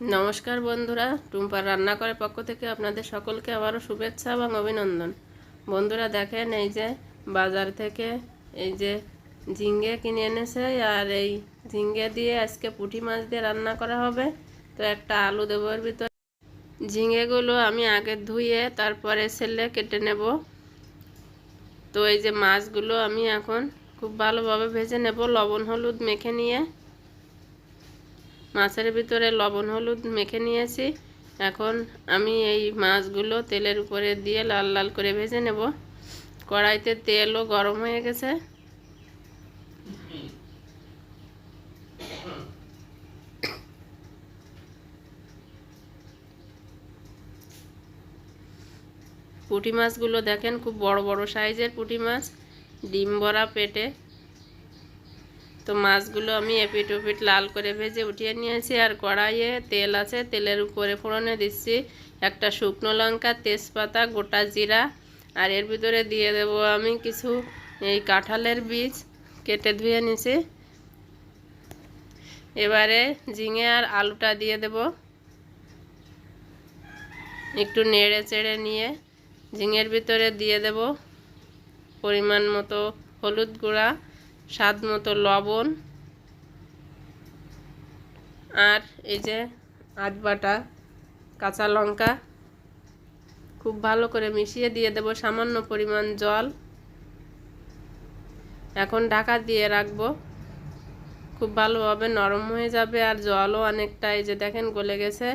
নমস্কার বন্ধুরা, টুম্পার রান্নাঘরের পক্ষ থেকে আপনাদের সকলকে আবারও শুভেচ্ছা এবং অভিনন্দন। বন্ধুরা দেখেন এই যে বাজার থেকে এই যে ঝিঙ্গে কিনে এনেছে আর এই ঝিঙ্গে দিয়ে আজকে পুঁটি মাছ দিয়ে রান্না করা হবে। তো একটা আলু দেবো এর ভিতরে। ঝিঙ্গেগুলো আমি আগে ধুয়ে তারপরে সেলে কেটে নেব। তো এই যে মাছগুলো আমি এখন খুব ভালোভাবে ভেজে নেব, লবণ, হলুদ মেখে নিয়ে। মাছের ভিতরে লবণ, হলুদ মেখে নিয়েছি। এখন আমি এই মাছগুলো তেলের উপরে দিয়ে লাল লাল করে ভেজে নেব। কড়াইতে তেলও গরম হয়ে গেছে। পুঁটি মাছগুলো দেখেন, খুব বড় বড় সাইজের পুঁটি মাছ। ডিম ভরা পেটে। তো মাছগুলো আমি এপিট ওপিট লাল করে ভেজে উঠিয়ে নিয়েছি আর কড়াইয়ে তেল আছে, তেলের উপরে ফোড়নে দিচ্ছি একটা শুকনো লঙ্কা, তেজপাতা, গোটা জিরা আর এর ভিতরে দিয়ে দেব আমি কিছু এই কাঁঠালের বীজ, কেটে ধুয়ে নিছি। এবারে ঝিঙে আর আলুটা দিয়ে দেব। একটু নেড়ে চেড়ে নিয়ে ঝিঙের ভিতরে দিয়ে দেব পরিমাণ মতো হলুদ গুঁড়া। স্বাদ মতো লবণ আর এই যে আধ বাটা কাঁচা লঙ্কা। খুব ভালো করে মিশিয়ে দিয়ে দেব সামান্য পরিমাণ জল। এখন ঢাকা দিয়ে রাখব। খুব ভালোভাবে নরম হয়ে যাবে আর জলও অনেকটা এই যে দেখেন গলে গেছে।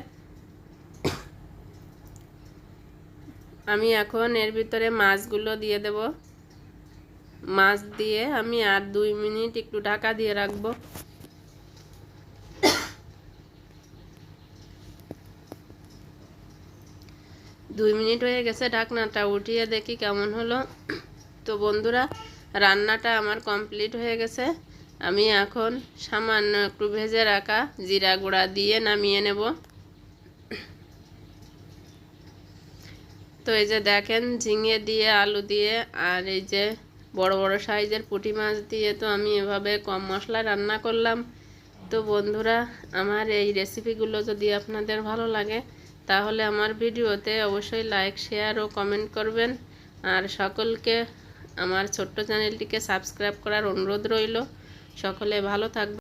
আমি এখন এর ভিতরে মাছগুলো দিয়ে দেব। মাছ দিয়ে আমি আর দুই মিনিট একটু ঢাকা দিয়ে রাখব। দুই মিনিট হয়ে গেছে ঢাকনাটা উঠিয়ে দেখি কেমন হলো। তো বন্ধুরা, রান্নাটা আমার কমপ্লিট হয়ে গেছে। আমি এখন সামান্য একটু ভেজে রাখা জিরা গুঁড়া দিয়ে নামিয়ে নেব। তো এই যে দেখেন, ঝিঙে দিয়ে, আলু দিয়ে, আর এই যে বড় বড় সাইজের পুঁটি মাছ দিয়ে তো আমি এভাবে কম মশলা রান্না করলাম। তো বন্ধুরা, আমার এই রেসিপিগুলো যদি আপনাদের ভালো লাগে, তাহলে আমার ভিডিওতে অবশ্যই লাইক শেয়ার ও কমেন্ট করবেন। আর সকলকে, আমার ছোট্ট চ্যানেলটিকে সাবস্ক্রাইব করার অনুরোধ রইল। সকলে ভালো থাকবে